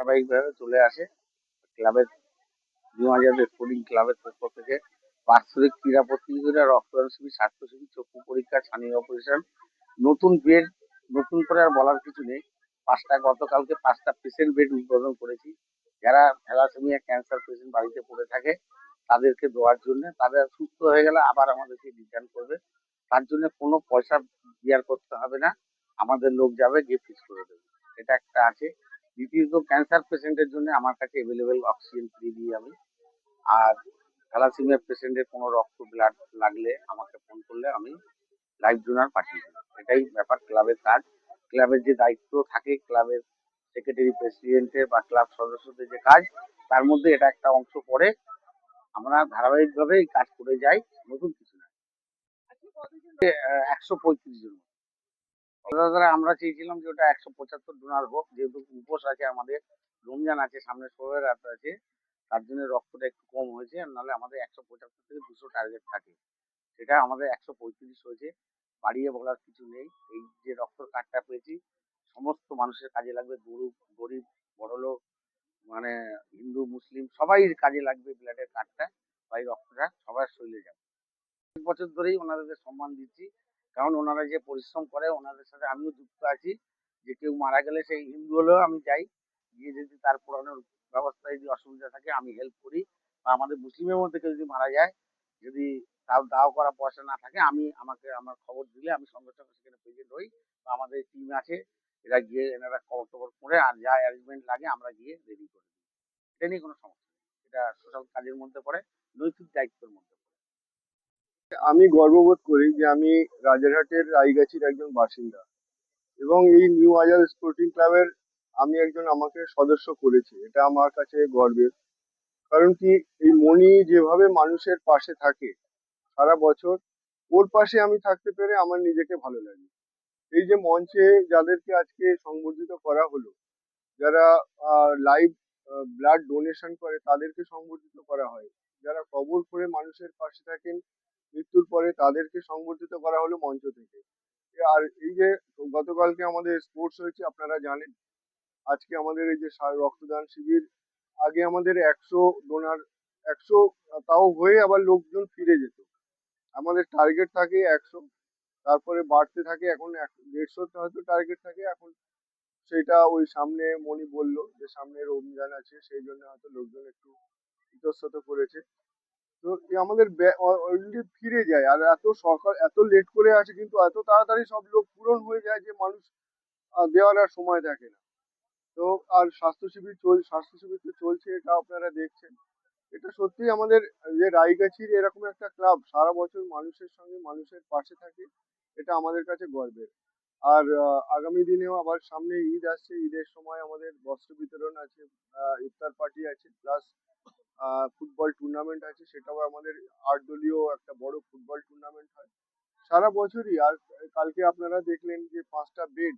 ধারাবাহিকভাবে চলে আসে ক্লাবের নিউ হাজার স্পোর্টিং ক্লাবের পক্ষ থেকে। বাৎসরিক ক্রীড়া প্রতিযোগিতা রক্তদান শিবির স্বাস্থ্য শিবির চক্ষু পরীক্ষা, স্থানীয় অপারেশন নতুন বেড, নতুন করে আর বলার কিছু নেই। পাঁচটা, গতকালকে পাঁচটা পেশেন্ট বেড উদ্বোধন করেছি। যারা থ্যালাসেমিয়া, ক্যান্সার পেশেন্ট বাড়িতে পড়ে থাকে, তাদেরকে দেওয়ার জন্য তাদের সুস্থ হয়ে গেলে আবার আমাদেরকে রিটার্ন করবে। তার জন্য কোনো পয়সা বিয়ার করতে হবে না। আমাদের লোক যাবে গিয়ে ফিক্স করে দেবে। এটা একটা আছে। দ্বিতীয়ত ক্যান্সার পেশেন্টের জন্য আমার কাছে অ্যাভেলেবেল অক্সিজেন ফ্রি দিই আমি। আর থ্যালাসেমিয়া পেশেন্টের কোনো রক্ত ব্লাড লাগলে আমাকে ফোন করলে আমি লাইফ ডোনার পাঠিয়ে দেবো। এটাই ব্যাপার ক্লাবের কাজ। ক্লাবের যে দায়িত্ব থাকে ক্লাবের সেক্রেটারি প্রেসিডেন্টের বা ক্লাব সদস্যদের যে কাজ, তার মধ্যে এটা একটা অংশ পড়ে। আমরা ধারাবাহিকভাবে এই কাজ করে যাই, নতুন কিছু না। একশো পঁয়ত্রিশ জন। আমরা চেয়েছিলাম যে ওটা একশো পঁচাত্তর ডোনার হোক, যেহেতু উপোস আছে আমাদের, রমজান আছে, সামনে ষোলো রাত আছে, তার জন্য রক্তটা একটু কম হয়েছে, আর নাহলে আমাদের একশো পঁচাত্তর থেকে দুশো টার্গেট থাকে। সেটা আমাদের একশো পঁয়ত্রিশ হয়েছে, বাড়িয়ে বলার কিছু নেই। এই যে রক্তর কার্ডটা পেয়েছি, সমস্ত মানুষের কাজে লাগবে গরিব গরিব, বড়লোক মানে হিন্দু, মুসলিম, সবাই কাজে লাগবে ব্লাডের কার্ডটা, বা এই রক্তটা সবার শরীরে যাবে। বছর ধরেই ওনাদের সম্মান দিচ্ছি কারণ ওনারা যে পরিশ্রম করে, ওনাদের সাথে আমিও যুক্ত আছি যে কেউ মারা গেলে সেই হিন্দু হলেও আমি যাই। গিয়ে যদি তার পোড়ানোর ব্যবস্থায় যদি অসুবিধা থাকে, আমি হেল্প করি। বা আমাদের মুসলিমের মধ্যে কেউ যদি মারা যায়, যদি তাও দাও করা পয়সা না থাকে, আমি আমাকে, আমার খবর দিলে আমি সঙ্গে সঙ্গে সেখানে প্রেজেন্ট হই। বা আমাদের টিম আছে, এরা গিয়ে এনারা খবর টবর করে আর যা অ্যারেঞ্জমেন্ট লাগে আমরা গিয়ে রেডি করে দিই। এটা নিয়ে কোনো সমস্যা এটা সোশ্যাল কাজের মধ্যে পড়ে, নৈতিক দায়িত্বের মধ্যে আমি গর্ববোধ করি যে আমি রাজারহাটের রায়গাছির একজন বাসিন্দা এবং এই নিউ আজাদ স্পোর্টিং ক্লাবের আমি একজন আমাকে সদস্য করেছে। এটা আমার কাছে গর্বের। কারণ কি, এই মণি যেভাবে মানুষের পাশে থাকে সারা বছর, ওর পাশে আমি থাকতে পেরে আমার নিজেকে ভালো লাগে। এই যে মঞ্চে যাদেরকে আজকে সংবর্ধিত করা হলো, যারা লাইভ ব্লাড ডোনেশন করে তাদেরকে সংবর্ধিত করা হয়, যারা কবর করে মানুষের পাশে থাকেন মৃত্যুর পরে তাদেরকে সংবর্ধিত করা হলো মঞ্চ থেকে। আর এই যে গতকালকে আমাদের স্পোর্টস হয়েছে, আপনারা জানেন। আজকে আমাদের এই যে রক্তদান শিবির, আগে আমাদের একশো ডোনার একশো তাও হয়ে আবার লোকজন ফিরে যেত। আমাদের টার্গেট থাকে একশো, তারপরে বাড়তে থাকে এখন দেড়শোটা হয়তো টার্গেট থাকে এখন। সেটা ওই সামনে মনি বলল যে সামনে রমজান আছে, সেই জন্য হয়তো লোকজন একটু ইতস্তত করেছে। তো আমাদের অলরেডি ফিরে যায়। আর এত সকাল, এত লেট করে আছে কিন্তু এত তাড়াতাড়ি সব লোক পূরণ হয়ে যায় যে মানুষ দেওয়ার আর সময় থাকে না। তো, আর স্বাস্থ্য শিবির চল, স্বাস্থ্য শিবির তো চলছে, এটা আপনারা দেখছেন। এটা সত্যি আমাদের যে রায়গাছির এরকম একটা ক্লাব, সারা বছর মানুষের সঙ্গে মানুষের পাশে থাকে, এটা আমাদের কাছে গর্বের। আর আগামী দিনেও আবার সামনে ঈদ আসছে, ঈদের সময় আমাদের বস্ত্র বিতরণ আছে ইফতার পার্টি আছে, প্লাস ফুটবল টুর্নামেন্ট আছে, সেটাও আমাদের আট দলীয় একটা বড় ফুটবল টুর্নামেন্ট হয়। সারা বছরই, আর কালকে আপনারা দেখলেন যে পাঁচটা বেড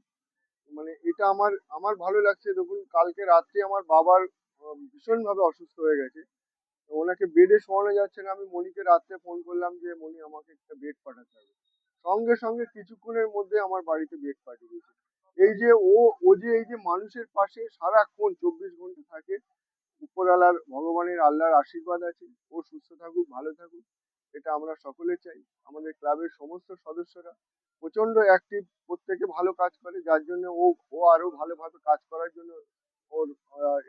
মানে এটা আমার আমার ভালো লাগছে। দেখুন, কালকে রাত্রে আমার বাবার ভীষণভাবে অসুস্থ হয়ে গেছে। ওনাকে বেডে শোয়ানো যাচ্ছে না। আমি মনিকে রাত্রে ফোন করলাম যে মনি আমাকে একটা বেড পাঠাতে হবে। সঙ্গে সঙ্গে কিছুক্ষণের মধ্যে আমার বাড়িতে বেড পাঠিয়ে দিয়েছে। এই যে ও ও যে, এই যে মানুষের পাশে সারাক্ষণ চব্বিশ ঘণ্টা থাকে উপরওয়ালার ভগবানের আল্লাহর আশীর্বাদ আছে। ও সুস্থ থাকুক, ভালো থাকুক, এটা আমরা সকলে চাই। আমাদের ক্লাবের সমস্ত সদস্যরা প্রচণ্ড অ্যাক্টিভ প্রত্যেকে ভালো কাজ করে, যার জন্য ও ও আরও ভালোভাবে কাজ করার জন্য ওর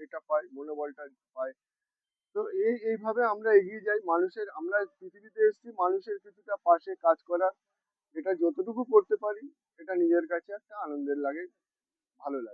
এটা পায়, মনোবলটা পায়। তো এই, এইভাবে আমরা এগিয়ে যাই। মানুষের, আমরা পৃথিবীতে এসেছি, মানুষের কিছুটা পাশে কাজ করার এটা যতটুকু করতে পারি, এটা নিজের কাছে একটা আনন্দের লাগে, ভালো লাগে।